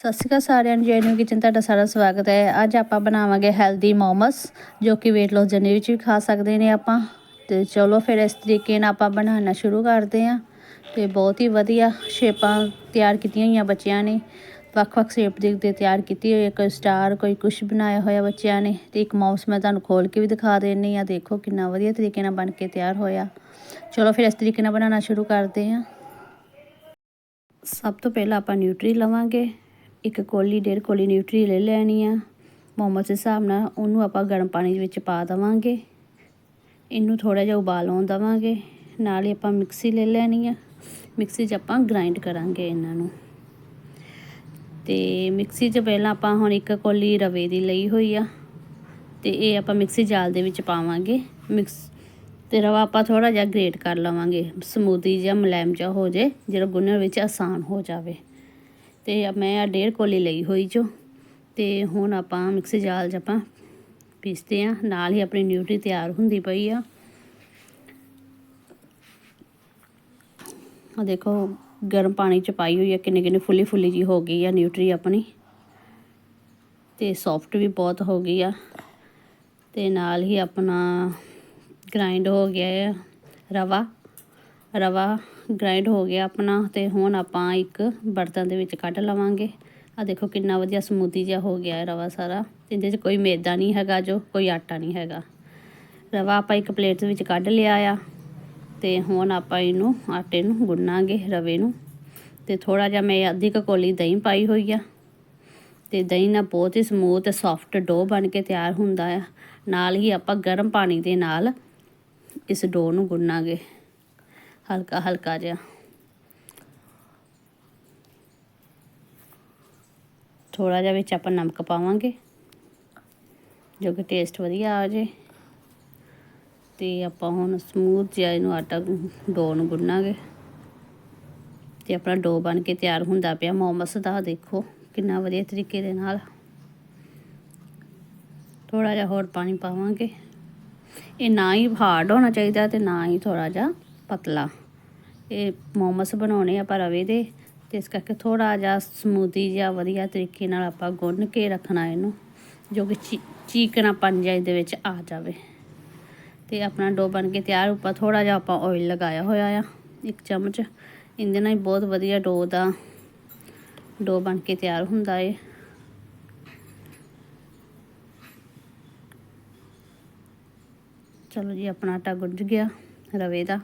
ਸਤਿ ਸ਼੍ਰੀ ਅਕਾਲ ਸਾਰਿਆਂ ਨੂੰ, ਜੈਨੂ ਕਿਚਨ ਤੁਹਾਡਾ ਸਾਰਾ ਸਵਾਗਤ ਹੈ। ਅੱਜ ਆਪਾਂ ਬਣਾਵਾਂਗੇ ਹੈਲਦੀ ਮੋਮਸ, ਜੋ ਕਿ weight loss ਜਰਨੀ ਵਿੱਚ ਵੀ ਖਾ ਸਕਦੇ ਨੇ ਆਪਾਂ। ਤੇ ਚਲੋ ਫਿਰ ਇਸ ਤਰੀਕੇ ਨਾਲ ਆਪਾਂ ਬਣਾਉਣਾ ਸ਼ੁਰੂ ਕਰਦੇ ਹਾਂ। ਤੇ ਬਹੁਤ ਹੀ ਵਧੀਆ ਸ਼ੇਪਾਂ ਤਿਆਰ ਕੀਤੀਆਂ ਹੋਈਆਂ ਬੱਚਿਆਂ ਨੇ। ਵੱਖ-ਵੱਖ ਸ਼ੇਪ ਦੇ ਉੱਤੇ ਤਿਆਰ ਕੀਤੀ ਹੋਈ ਹੈ। ਕੋਈ ਸਟਾਰ ਕੋਈ ਕੁਝ ਬਣਾਇਆ ਹੋਇਆ ਬੱਚਿਆਂ ਨੇ। ਤੇ ਇੱਕ ਮਾਊਸ ਮੈਂ ਤੁਹਾਨੂੰ ਖੋਲ ਕੇ ਵੀ ਦਿਖਾ ਦੇਣੀ ਆ ਦੇਖੋ ਕਿੰਨਾ ਵਧੀਆ ਤਰੀਕੇ ਨਾਲ ਬਣ ਕੇ ਤਿਆਰ ਹੋਇਆ। ਚਲੋ ਫਿਰ ਇਸ ਤਰੀਕੇ ਨਾਲ ਬਣਾਉਣਾ ਸ਼ੁਰੂ ਕਰਦੇ ਹਾਂ। ਸਭ ਤੋਂ ਪਹਿਲਾਂ ਆਪਾਂ ਨਿਊਟਰੀ ਲਵਾਂਗੇ। ਇੱਕ ਕੋਲੀ, ਡੇਢ ਕੋਲੀ ਨਿਊਟਰੀ ਲੈ ਲੈਣੀ ਆ। ਮੋਮੋਸ ਦੇ ਹਿਸਾਬ ਨਾਲ ਉਹਨੂੰ ਆਪਾਂ ਗਰਮ ਪਾਣੀ ਦੇ ਵਿੱਚ ਪਾ ਦਵਾਂਗੇ। ਇਹਨੂੰ ਥੋੜਾ ਜਿਹਾ ਉਬਾਲ ਆਉਣ ਦਵਾਂਗੇ। ਨਾਲ ਹੀ ਆਪਾਂ ਮਿਕਸੀ ਲੈ ਲੈਣੀ ਆ। ਮਿਕਸੀ 'ਚ ਆਪਾਂ ਗ੍ਰਾਈਂਡ ਕਰਾਂਗੇ ਇਹਨਾਂ ਨੂੰ। ਤੇ ਮਿਕਸੀ 'ਚ ਪਹਿਲਾਂ ਆਪਾਂ ਹੁਣ ਇੱਕ ਕੋਲੀ ਰਵੇ ਦੀ ਲਈ ਹੋਈ ਆ। ਤੇ ਇਹ ਆਪਾਂ ਮਿਕਸੀ ਜਾਲ ਦੇ ਵਿੱਚ ਪਾਵਾਂਗੇ। ਮਿਕਸ ਤੇ ਰਵਾ ਆਪਾਂ ਥੋੜਾ ਜਿਹਾ ਗ੍ਰੇਟ ਕਰ ਲਵਾਂਗੇ। ਸਮੂਦੀ ਜਾਂ ਮੁਲਾਇਮ ਜਿਹਾ ਹੋ ਜੇ ਜਿਹੜਾ ਗੁੰਨਣ ਵਿੱਚ ਆਸਾਨ ਹੋ ਜਾਵੇ। ਤੇ ਮੈਂ ਆ ਡੇਢ ਕੋਲੀ ਲਈ ਹੋਈ ਜੋ। ਤੇ ਹੁਣ ਆਪਾਂ ਮਿਕਸੀ ਜਾਲ 'ਚ ਆਪਾਂ ਪੀਸਦੇ ਆ। ਨਾਲ ਹੀ ਆਪਣੀ ਨਿਊਟਰੀ ਤਿਆਰ ਹੁੰਦੀ ਪਈ ਆ। ਆ ਦੇਖੋ, ਗਰਮ ਪਾਣੀ 'ਚ ਪਾਈ ਹੋਈ ਆ। ਕਿੰਨੇ ਕਿੰਨੇ ਫੁੱਲੀ ਫੁੱਲੀ ਜੀ ਹੋ ਗਈ ਆ ਨਿਊਟਰੀ ਆਪਣੀ। ਤੇ ਸੌਫਟ ਵੀ ਬਹੁਤ ਹੋ ਗਈ ਆ। ਤੇ ਨਾਲ ਹੀ ਆਪਣਾ ਗ੍ਰਾਈਂਡ ਹੋ ਗਿਆ ਹੈ ਰਵਾ। ਰਵਾ ਗ੍ਰਾਇੰਡ ਹੋ ਗਿਆ ਆਪਣਾ ਅਤੇ ਹੁਣ ਆਪਾਂ ਇੱਕ ਬਰਤਨ ਦੇ ਵਿੱਚ ਕੱਢ ਲਵਾਂਗੇ। ਆ ਦੇਖੋ ਕਿੰਨਾ ਵਧੀਆ ਸਮੂਦੀ ਜਿਹਾ ਹੋ ਗਿਆ ਰਵਾ ਸਾਰਾ। ਇਹਦੇ 'ਚ ਕੋਈ ਮੈਦਾ ਨਹੀਂ ਹੈਗਾ ਜੋ, ਕੋਈ ਆਟਾ ਨਹੀਂ ਹੈਗਾ। ਰਵਾ ਆਪਾਂ ਇੱਕ ਪਲੇਟ ਦੇ ਵਿੱਚ ਕੱਢ ਲਿਆ ਆ ਤੇ ਹੁਣ ਆਪਾਂ ਇਹਨੂੰ ਆਟੇ ਨੂੰ ਗੁੰਨਾਂਗੇ ਰਵੇ ਨੂੰ। ਤੇ ਥੋੜਾ ਜਿਹਾ ਮੈਂ ਅੱਧੀ ਕੋਲੀ ਦਹੀਂ ਪਾਈ ਹੋਈ ਆ। ਤੇ ਦਹੀਂ ਨਾਲ ਬਹੁਤ ਹੀ ਸਮੂਥ ਤੇ ਸੌਫਟ ਡੋ ਬਣ ਕੇ ਤਿਆਰ ਹੁੰਦਾ ਆ। ਨਾਲ ਹੀ ਆਪਾਂ ਗਰਮ ਪਾਣੀ ਦੇ ਨਾਲ ਇਸ ਡੋ ਨੂੰ ਗੁੰਨਾਂਗੇ। ਹਲਕਾ ਹਲਕਾ ਜਿਹਾ। ਥੋੜਾ ਜਿਹਾ ਵਿੱਚ ਆਪਾਂ ਨਮਕ ਪਾਵਾਂਗੇ, ਜੋ ਕਿ ਟੇਸਟ ਵਧੀਆ ਆ ਜੇ। ਤੇ ਆਪਾਂ ਹੁਣ ਸਮੂਥ ਜਿਹਾ ਇਹਨੂੰ ਆਟਾ ਡੋ ਨੂੰ ਗੁੰਨਾਂਗੇ। ਤੇ ਆਪਣਾ ਡੋ ਬਣ ਕੇ ਤਿਆਰ ਹੁੰਦਾ ਪਿਆ। ਮੋਮਸ ਦਾ ਦੇਖੋ ਕਿੰਨਾ ਵਧੀਆ ਤਰੀਕੇ ਦੇ ਨਾਲ। ਥੋੜਾ ਜਿਹਾ ਹੋਰ ਪਾਣੀ ਪਾਵਾਂਗੇ। ਇਹ ਨਾ ਹੀ ਹਾਰਡ ਹੋਣਾ ਚਾਹੀਦਾ ਤੇ ਨਾ ਹੀ ਥੋੜਾ ਜਿਹਾ ਪਤਲਾ। ਇਹ ਮੋਮਸ ਬਣਾਉਣੇ ਆਪਾਂ ਰਵੇ ਦੇ। ਤੇ ਇਸ ਕਰਕੇ ਥੋੜਾ ਜਿਹਾ ਸਮੂਦੀ ਜਿਹਾ ਵਧੀਆ ਤਰੀਕੇ ਨਾਲ ਆਪਾਂ ਗੁੰਨ ਕੇ ਰੱਖਣਾ ਇਹਨੂੰ, ਜੋ ਕਿ ਚੀਕਣਾ ਪਨ ਜਾਏ ਦੇ ਵਿੱਚ ਆ ਜਾਵੇ। ਤੇ ਆਪਣਾ ਡੋ ਬਣ ਕੇ ਤਿਆਰ ਉੱਪਰ ਥੋੜਾ ਜਿਹਾ ਆਪਾਂ ਆਇਲ ਲਗਾਇਆ ਹੋਇਆ ਆ, ਇੱਕ ਚਮਚ। ਇਹਦੇ ਨਾਲ ਹੀ ਬਹੁਤ ਵਧੀਆ ਡੋ ਦਾ, ਡੋ ਬਣ ਕੇ ਤਿਆਰ ਹੁੰਦਾ ਏ। ਚਲੋ ਜੀ, ਆਪਣਾ ਆਟਾ ਗੁੰਝ ਗਿਆ ਰਵੇ ਦਾ।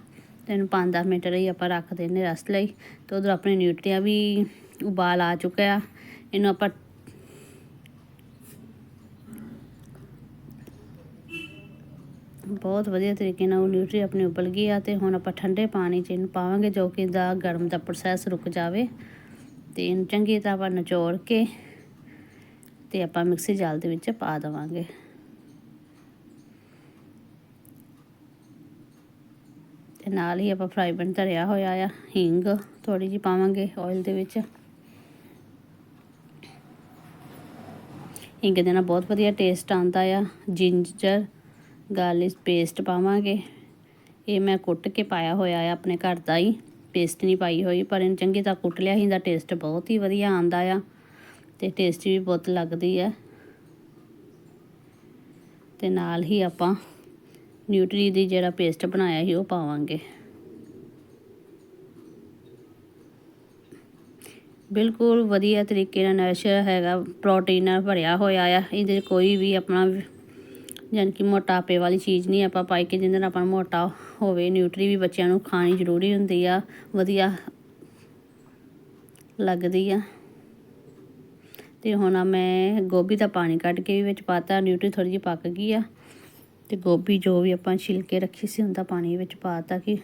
ਤੈਨੂੰ 5-10 ਮਿੰਟ ਲਈ ਆਪਾਂ ਰੱਖ ਦਿੰਨੇ ਰਸ ਲਈ ਤੇ ਉਧਰ ਆਪਣੇ ਨਿਊਟਰੀਆਂ ਵੀ ਉਬਾਲ ਆ ਚੁੱਕਾ ਆ ਇਹਨੂੰ ਆਪਾਂ ਬਹੁਤ ਵਧੀਆ ਤਰੀਕੇ ਨਾਲ ਉਹ ਨਿਊਟਰੀ ਆਪਣੀ ਉਬਲ ਗਈ ਆ ਤੇ ਹੁਣ ਆਪਾਂ ਠੰਡੇ ਪਾਣੀ 'ਚ ਇਹਨੂੰ ਪਾਵਾਂਗੇ ਜੋ ਕਿ ਦਾ ਗਰਮ ਦਾ ਪ੍ਰੋਸੈਸ ਰੁਕ ਜਾਵੇ। ਤੇ ਇਹਨੂੰ ਚੰਗੀ ਤਰ੍ਹਾਂ ਆਪਾਂ ਨਿਚੋੜ ਕੇ ਤੇ ਆਪਾਂ ਮਿਕਸੀ ਜਾਲ ਦੇ ਵਿੱਚ ਪਾ ਦੇਵਾਂਗੇ। ਤੇ ਨਾਲ ਹੀ ਆਪਾਂ ਫਰਾਈ ਪੈਨ ਧਰਿਆ ਹੋਇਆ ਆ, ਹਿੰਗ ਥੋੜੀ ਜੀ ਪਾਵਾਂਗੇ ਆਇਲ ਦੇ ਵਿੱਚ। ਹਿੰਗ ਦੇ ਨਾਲ ਬਹੁਤ ਵਧੀਆ ਟੇਸਟ ਆਉਂਦਾ ਆ। ਜਿੰਜਰ ਗਾਰਲਿਕ ਪੇਸਟ ਪਾਵਾਂਗੇ। ਇਹ ਮੈਂ ਕੁੱਟ ਕੇ ਪਾਇਆ ਹੋਇਆ ਆ ਆਪਣੇ ਘਰ ਦਾ ਹੀ। ਪੇਸਟ ਨਹੀਂ ਪਾਈ ਹੋਈ, ਪਰ ਇਹਨੂੰ ਚੰਗੀ ਤਰ੍ਹਾਂ ਕੁੱਟ ਲਿਆ ਹੀ ਟੇਸਟ ਬਹੁਤ ਹੀ ਵਧੀਆ ਆਉਂਦਾ ਆ ਤੇ ਟੇਸਟੀ ਵੀ ਬਹੁਤ ਲੱਗਦੀ ਆ। ਤੇ ਨਾਲ ਹੀ ਆਪਾਂ ਨਿਊਟਰੀ ਦੀ ਜਿਹੜਾ ਪੇਸਟ ਬਣਾਇਆ ਸੀ, ਉਹ ਪਾਵਾਂਗੇ। ਬਿਲਕੁਲ ਵਧੀਆ ਤਰੀਕੇ ਨਾਲ ਨਰਿਸ਼ਰ ਹੈਗਾ, ਪ੍ਰੋਟੀਨ ਨਾਲ ਭਰਿਆ ਹੋਇਆ ਆ, ਇਹਦੇ ਕੋਈ ਵੀ ਆਪਣਾ ਜਾਨ ਕਿ ਮੋਟਾਪੇ ਵਾਲੀ ਚੀਜ਼ ਨਹੀਂ ਆਪਾਂ ਪਾਈ, ਕਿ ਜਿਹਦੇ ਨਾਲ ਆਪਾਂ ਮੋਟਾ ਹੋਵੇ। ਨਿਊਟਰੀ ਵੀ ਬੱਚਿਆਂ ਨੂੰ ਖਾਣੀ ਜ਼ਰੂਰੀ ਹੁੰਦੀ ਆ, ਵਧੀਆ ਲੱਗਦੀ ਆ। ਤੇ ਹੁਣ ਮੈਂ ਗੋਭੀ ਦਾ ਪਾਣੀ ਕੱਢ ਕੇ ਵੀ ਵਿੱਚ ਪਾਤਾ, ਨਿਊਟਰੀ ਥੋੜੀ ਜਿਹੀ ਪੱਕ ਗਈ ਆ। ਤੇ ਗੋਭੀ ਜੋ ਵੀ ਆਪਾਂ ਛਿਲਕੇ ਰੱਖੀ ਸੀ ਹੁੰਦਾ ਪਾਣੀ ਵਿੱਚ ਪਾਤਾ ਕਿ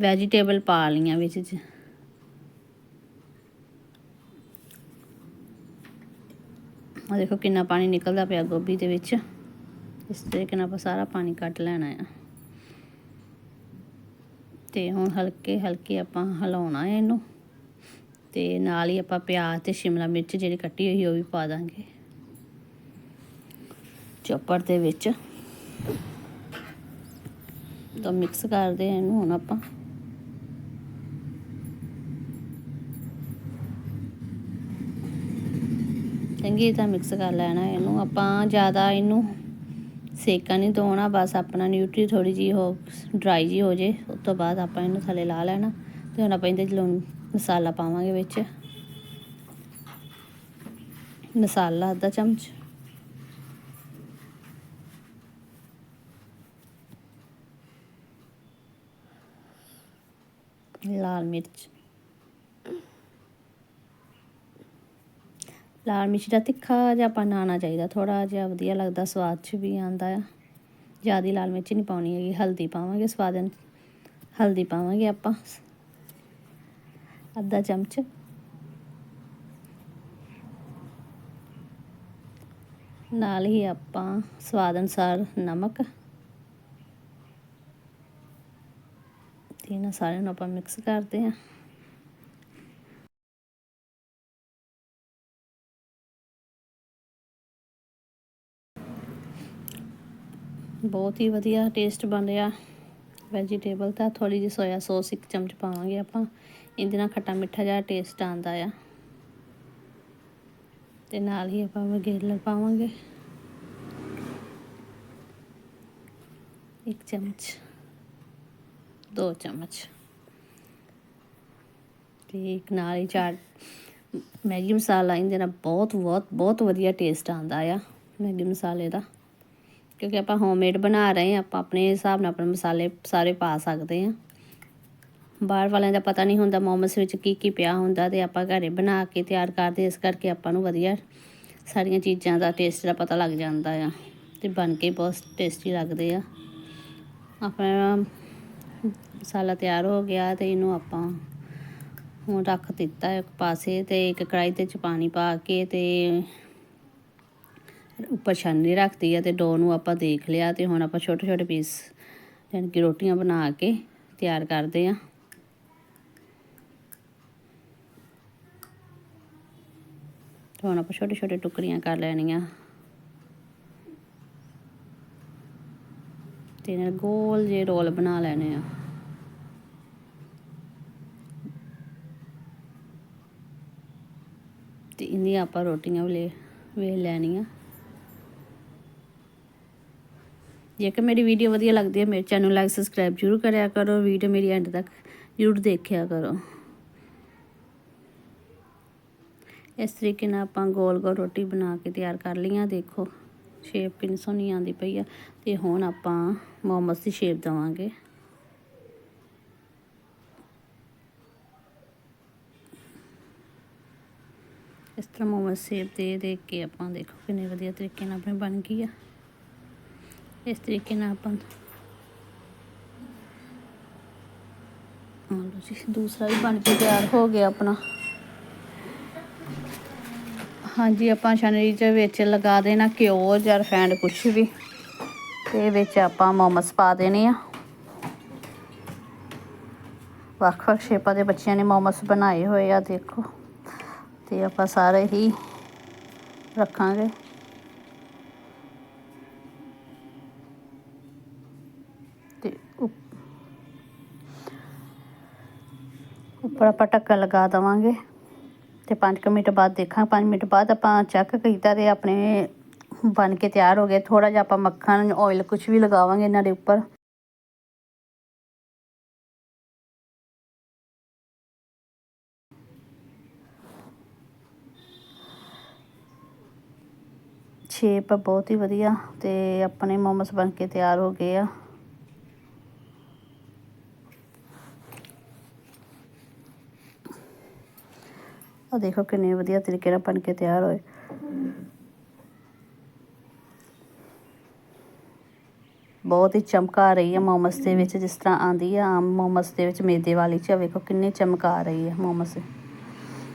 ਵੈਜੀਟੇਬਲ ਪਾ ਲੀਆਂ ਵਿੱਚ ਆ ਦੇਖੋ ਕਿੰਨਾ ਪਾਣੀ ਨਿਕਲਦਾ ਪਿਆ ਗੋਭੀ ਦੇ ਵਿੱਚ। ਇਸ ਤਰੀਕੇ ਨਾਲ ਆਪਾਂ ਸਾਰਾ ਪਾਣੀ ਕੱਢ ਲੈਣਾ ਆ। ਤੇ ਹੁਣ ਹਲਕੇ ਹਲਕੇ ਆਪਾਂ ਹਿਲਾਉਣਾ ਹੈ ਇਹਨੂੰ। ਤੇ ਨਾਲ ਹੀ ਆਪਾਂ ਪਿਆਜ਼ ਤੇ ਸ਼ਿਮਲਾ ਮਿਰਚ ਜਿਹੜੀ ਕੱਟੀ ਹੋਈ, ਉਹ ਵੀ ਪਾ ਦਾਂਗੇ। ਚੋਪਰ ਦੇ ਵਿੱਚ। ਤਾਂ ਮਿਕਸ ਕਰਦੇ ਆ ਇਹਨੂੰ ਹੁਣ ਆਪਾਂ। ਚੰਗੀ ਤਰ੍ਹਾਂ ਮਿਕਸ ਕਰ ਲੈਣਾ ਇਹਨੂੰ। ਆਪਾਂ ਜ਼ਿਆਦਾ ਇਹਨੂੰ ਸੇਕਾ ਨਹੀਂ ਦੋਣਾ ਬਸ ਆਪਣਾ ਨਿਊਟਰੀ ਥੋੜੀ ਜੀ ਹੋ ਡਰਾਈ ਜੀ ਹੋ ਜੇ। ਉਸ ਤੋਂ ਬਾਅਦ ਆਪਾਂ ਇਹਨੂੰ ਥੱਲੇ ਲਾ ਲੈਣਾ ਤੇ ਹੁਣ ਆਪਾਂ ਇਹਦੇ 'ਚ ਲੂਣ ਮਸਾਲਾ ਪਾਵਾਂਗੇ ਵਿੱਚ। ਮਸਾਲਾ, ਅੱਧਾ ਚਮਚ। ਲਾਲ ਮਿਰਚ ਲਾਲ ਮਿਰਚ ਦਾ ਤਿੱਖਾ ਜਿਹਾ ਆਪਾਂ ਆਉਣਾ ਚਾਹੀਦਾ ਥੋੜਾ ਜਿਹਾ ਵਧੀਆ ਲੱਗਦਾ, ਸਵਾਦ 'ਚ ਵੀ ਆਉਂਦਾ ਆ। ਜ਼ਿਆਦਾ ਲਾਲ ਮਿਰਚ ਨਹੀਂ ਪਾਉਣੀ ਹੈਗੀ, ਹਲਦੀ ਪਾਵਾਂਗੇ, ਸਵਾਦ ਅਨ- ਹਲਦੀ ਪਾਵਾਂਗੇ ਆਪਾਂ। ਅੱਧਾ ਚਮਚ। ਨਾਲ ਹੀ ਆਪਾਂ ਸਵਾਦ ਅਨੁਸਾਰ ਨਮਕ ਤੇ ਇਹਨਾਂ ਸਾਰਿਆਂ ਨੂੰ ਆਪਾਂ ਮਿਕਸ ਕਰਦੇ ਹਾਂ। ਬਹੁਤ ਹੀ ਵਧੀਆ ਟੇਸਟ ਬਣ ਰਿਹਾ। ਵੈਜੀਟੇਬਲ ਦਾ ਥੋੜੀ ਜਿਹੀ ਸੋਇਆ ਸੌਸ ਇੱਕ ਚਮਚ ਪਾਵਾਂਗੇ ਆਪਾਂ। ਇਹਦੇ ਨਾਲ ਖੱਟਾ ਮਿੱਠਾ ਜਿਹਾ ਟੇਸਟ ਆਉਂਦਾ ਆ। ਤੇ ਨਾਲ ਹੀ ਆਪਾਂ ਵਗੇਲਰ ਪਾਵਾਂਗੇ। ਇੱਕ ਚਮਚ। ਦੋ ਚਮਚ। ਤੇ ਇੱਕ ਨਾਲ ਹੀ ਚਾਰ ਮੈਗੀ ਮਸਾਲਾ ਇਹਦੇ ਨਾਲ ਬਹੁਤ ਬਹੁਤ ਬਹੁਤ ਵਧੀਆ ਟੇਸਟ ਆਉਂਦਾ ਆ ਮੈਗੀ ਮਸਾਲੇ ਦਾ। ਕਿਉਂਕਿ ਆਪਾਂ ਹੋਮਮੇਡ ਬਣਾ ਰਹੇ ਹਾਂ, ਆਪਾਂ ਆਪਣੇ ਹਿਸਾਬ ਨਾਲ ਆਪਣੇ ਮਸਾਲੇ ਸਾਰੇ ਪਾ ਸਕਦੇ ਹਾਂ। ਬਾਹਰ ਵਾਲਿਆਂ ਦਾ ਪਤਾ ਨਹੀਂ ਹੁੰਦਾ ਮੋਮਸ ਵਿੱਚ ਕੀ ਕੀ ਪਿਆ ਹੁੰਦਾ ਤੇ ਆਪਾਂ ਘਰੇ ਬਣਾ ਕੇ ਤਿਆਰ ਕਰਦੇ ਇਸ ਕਰਕੇ ਆਪਾਂ ਨੂੰ ਵਧੀਆ ਸਾਰੀਆਂ ਚੀਜ਼ਾਂ ਦਾ ਟੇਸਟ ਦਾ ਪਤਾ ਲੱਗ ਜਾਂਦਾ ਆ ਤੇ ਬਣ ਕੇ ਬਹੁਤ ਟੇਸਟੀ ਲੱਗਦੇ ਆ। ਆਪਣਾ ਮਸਾਲਾ ਤਿਆਰ ਹੋ ਗਿਆ ਤੇ ਇਹਨੂੰ ਆਪਾਂ ਹੁਣ ਰੱਖ ਦਿੱਤਾ ਇੱਕ ਪਾਸੇ ਤੇ ਇੱਕ ਕੜਾਈ ਤੇ ਚ ਪਾਣੀ ਪਾ ਕੇ ਤੇ ਉੱਪਰ ਛਾਨਣੀ ਰੱਖਤੀ ਆ ਤੇ ਡੋ ਨੂੰ ਆਪਾਂ ਦੇਖ ਲਿਆ ਤੇ ਹੁਣ ਆਪਾਂ ਛੋਟੇ ਛੋਟੇ ਪੀਸ ਯਾਨੀ ਕਿ ਰੋਟੀਆਂ ਬਣਾ ਕੇ ਤਿਆਰ ਕਰਦੇ ਆ। ਹੁਣ ਆਪਾਂ ਛੋਟੇ ਛੋਟੇ ਟੁਕੜੀਆਂ ਕਰ ਲੈਣੀਆਂ। ਤੇ ਨਾਲ ਗੋਲ ਜੇ ਰੋਲ ਬਣਾ ਲੈਣੇ ਆ। ਤੇ ਇੰਨੀਆਂ ਆਪਾਂ ਰੋਟੀਆਂ ਵੇਲੇ ਵੇਲ ਲੈਣੀਆਂ। ਜੇਕਰ ਮੇਰੀ ਵੀਡੀਓ ਵਧੀਆ ਲੱਗਦੀ ਹੈ, ਮੇਰੇ ਚੈਨਲ ਨੂੰ ਲਾਈਕ ਸਬਸਕ੍ਰਾਈਬ ਜ਼ਰੂਰ ਕਰਿਆ ਕਰੋ। ਵੀਡੀਓ ਮੇਰੀ ਐਂਡ ਤੱਕ ਜ਼ਰੂਰ ਦੇਖਿਆ ਕਰੋ। ਇਸ ਤਰੀਕੇ ਨਾਲ ਆਪਾਂ ਗੋਲ ਗੋਲ ਰੋਟੀ ਬਣਾ ਕੇ ਤਿਆਰ ਕਰ ਲਈਆਂ, ਦੇਖੋ। ਸ਼ੇਪ ਕਿੰਨੀ ਸੋਹਣੀ ਆਉਂਦੀ ਪਈ ਆ। ਤੇ ਹੁਣ ਆਪਾਂ ਮੋਮਸ ਦੀ ਸ਼ੇਪ ਦੇਵਾਂਗੇ। ਇਸ ਤਰ੍ਹਾਂ ਮੋਮਸ ਸ਼ੇਪ ਦੇ ਦੇ ਕੇ ਆਪਾਂ ਦੇਖੋ ਕਿੰਨੇ ਵਧੀਆ ਤਰੀਕੇ ਨਾਲ ਆਪਣੀ ਬਣ ਗਈ ਆ। ਇਸ ਤਰੀਕੇ ਨਾਲ ਆਪਾਂ ਹਾਂ ਜੀ, ਦੂਸਰਾ ਵੀ ਬਣ ਕੇ ਤਿਆਰ ਹੋ ਗਿਆ ਆਪਣਾ। ਹਾਂਜੀ, ਆਪਾਂ ਛਾਨਣੀ ਚ ਵਿੱਚ ਲਗਾ ਦੇਣਾ ਘਿਓ ਜਾਂ ਰਿਫਾਈਂਡ ਕੁਛ ਵੀ। ਤੇ ਵਿੱਚ ਆਪਾਂ ਮੋਮਸ ਪਾ ਦੇਣੇ ਆ। ਵੱਖ ਵੱਖ ਸ਼ੇਪਾਂ ਦੇ ਬੱਚਿਆਂ ਨੇ ਮੋਮਸ ਬਣਾਏ ਹੋਏ ਆ, ਦੇਖੋ। ਤੇ ਆਪਾਂ ਸਾਰੇ ਹੀ ਰੱਖਾਂਗੇ। ਤੇ ਉੱਪ- ਉੱਪਰ ਆਪਾਂ ਢੱਕਣ ਲਗਾ ਦੇਵਾਂਗੇ। 5 ਮਿੰਟ ਬਾਅਦ ਦੇਖਾਂ 5 ਮਿੰਟ ਬਾਅਦ ਆਪਾਂ ਚੈੱਕ ਕੀਤਾ ਤੇ ਆਪਣੇ ਬਣ ਕੇ ਤਿਆਰ ਹੋ ਗਏ। ਥੋੜਾ ਜਿਹਾ ਆਪਾਂ ਮੱਖਣ ਆਇਲ ਕੁਝ ਵੀ ਲਗਾਵਾਂਗੇ ਇਹਨਾਂ ਦੇ ਉੱਪਰ। ਸ਼ੇਪ ਬਹੁਤ ਹੀ ਵਧੀਆ ਤੇ ਆਪਣੇ ਮੋਮਸ ਬਣ ਕੇ ਤਿਆਰ ਹੋ ਗਏ ਆ। ਆ ਦੇਖੋ ਕਿੰਨੇ ਵਧੀਆ ਤਰੀਕੇ ਨਾਲ ਬਣ ਕੇ ਤਿਆਰ ਹੋਏ। ਬਹੁਤ ਹੀ ਚਮਕ ਆ ਰਹੀ ਹੈ ਮੋਮਸ ਦੇ ਵਿੱਚ, ਜਿਸ ਤਰ੍ਹਾਂ ਆਂਦੀ ਆ ਆਮ ਮੋਮਸ ਦੇ ਵਿੱਚ ਮੇਦੇ ਵਾਲੀ ਚ। ਵੇਖੋ ਕਿੰਨੀ ਚਮਕ ਆ ਰਹੀ ਹੈ ਮੋਮਸ।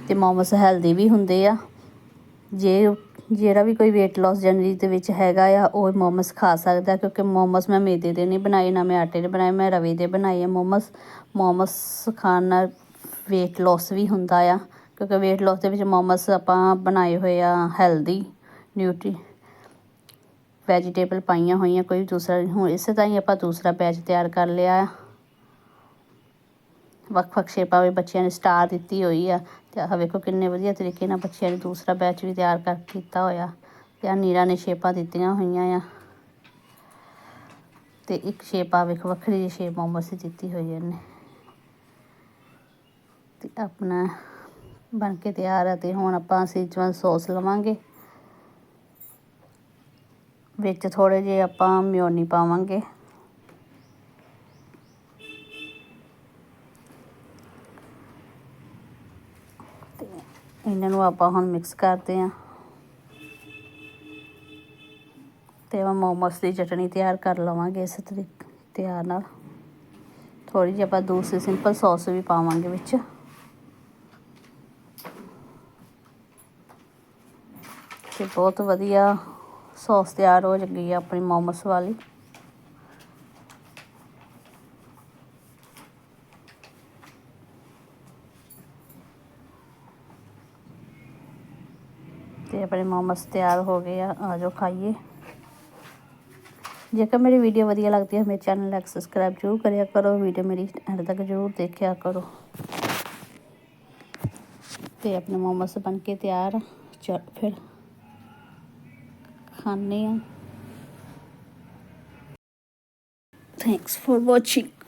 ਤੇ ਮੋਮਸ ਹੈਲਦੀ ਵੀ ਹੁੰਦੇ ਆ। ਜੇ, ਜਿਹੜਾ ਵੀ ਕੋਈ weight loss ਜਨਰੀ ਦੇ ਵਿੱਚ ਹੈਗਾ ਆ, ਉਹ ਮੋਮਸ ਖਾ ਸਕਦਾ, ਕਿਉਂਕਿ ਮੋਮਸ ਮੈਂ ਮੇਦੇ ਦੇ ਨਹੀਂ ਬਣਾਏ, ਨਾ ਮੈਂ ਆਟੇ ਦੇ ਬਣਾਏ, ਮੈਂ ਰਵੇ ਦੇ ਬਣਾਏ ਆ ਮੋਮਸ। ਮੋਮਸ ਖਾਣ ਨਾਲ weight loss ਵੀ ਹੁੰਦਾ ਆ। ਕਿਉਂਕਿ weight loss ਦੇ ਵਿੱਚ ਮੋਮਸ ਆਪਾਂ ਬਣਾਏ ਹੋਏ ਆ ਹੈਲਦੀ ਨਿਊਟਰੀ ਵੈਜੀਟੇਬਲ ਪਾਈਆਂ ਹੋਈਆਂ, ਕੋਈ ਦੂਸਰਾ ਹੁਣ ਇਸੇ ਤਰ੍ਹਾਂ ਹੀ ਆਪਾਂ ਦੂਸਰਾ ਬੈਚ ਤਿਆਰ ਕਰ ਲਿਆ। ਆ ਵੱਖ ਵੱਖ ਸ਼ੇਪਾਂ ਵਿੱਚ ਬੱਚਿਆਂ ਨੇ ਸਟਾਰ ਦਿੱਤੀ ਹੋਈ ਆ। ਤੇ ਆਹ ਵੇਖੋ ਕਿੰਨੇ ਵਧੀਆ ਤਰੀਕੇ ਨਾਲ ਬੱਚਿਆਂ ਨੇ ਦੂਸਰਾ ਬੈਚ ਵੀ ਤਿਆਰ ਕਰ ਕੀਤਾ ਹੋਇਆ। ਤੇ ਆ ਨੀਰਾ ਨੇ ਸ਼ੇਪਾਂ ਦਿੱਤੀਆਂ ਹੋਈਆਂ ਆ। ਤੇ ਇੱਕ ਸ਼ੇਪ ਆ ਵੇਖੋ, ਵੱਖਰੀ ਜਿਹੀ ਸ਼ੇਪ ਮੋਮਸ ਦੀ ਦਿੱਤੀ ਹੋਈ ਹੈ ਇਹਨੇ। ਤੇ ਆਪਣਾ ਬਣ ਕੇ ਤਿਆਰ ਹੈ ਤੇ ਹੁਣ ਆਪਾਂ ਸੀਜਵਾਨ ਸੌਸ ਲਵਾਂਗੇ। ਵਿੱਚ ਥੋੜੇ ਜਿਹੇ ਆਪਾਂ ਮਿਓਨੀ ਪਾਵਾਂਗੇ। ਤੇ ਇਹਨਾਂ ਨੂੰ ਆਪਾਂ ਹੁਣ ਮਿਕਸ ਕਰਦੇ ਹਾਂ ਤੇ ਆਪਾਂ ਮੋਮੋਸ ਦੀ ਚਟਣੀ ਤਿਆਰ ਕਰ ਲਵਾਂਗੇ ਇਸ ਤਰੀਕੇ ਤਿਆਰ ਨਾਲ। ਥੋੜੀ ਜਿਹੀ ਆਪਾਂ ਦੂਸਰੀ ਸਿੰਪਲ ਸੌਸ ਵੀ ਪਾਵਾਂਗੇ ਵਿੱਚ। ਤੇ ਬਹੁਤ ਵਧੀਆ ਸੌਸ ਤਿਆਰ ਹੋ ਗਈ ਹੈ ਆਪਣੀ ਮੋਮਸ ਵਾਲੀ। ਤੇ ਆਪਣੇ ਮੋਮਸ ਤਿਆਰ ਹੋ ਗਏ ਆ ਆ ਜਾਓ ਖਾਈਏ। ਜੇਕਰ ਮੇਰੀ ਵੀਡੀਓ ਵਧੀਆ ਲੱਗਦੀ ਹੈ ਮੇਰੇ ਚੈਨਲ ਨੂੰ ਸਬਸਕ੍ਰਾਈਬ ਜ਼ਰੂਰ ਕਰਿਆ ਕਰੋ, ਵੀਡੀਓ ਮੇਰੀ ਐਂਡ ਤੱਕ ਜ਼ਰੂਰ ਦੇਖਿਆ ਕਰੋ। ਤੇ ਆਪਣੇ ਮੋਮਸ ਬਣ ਕੇ ਤਿਆਰ ਚਲ ਫਿਰ। ਖਾਣੇ ਆ ਥੈਂਕਸ ਫॉर ਵਾਚਿੰਗ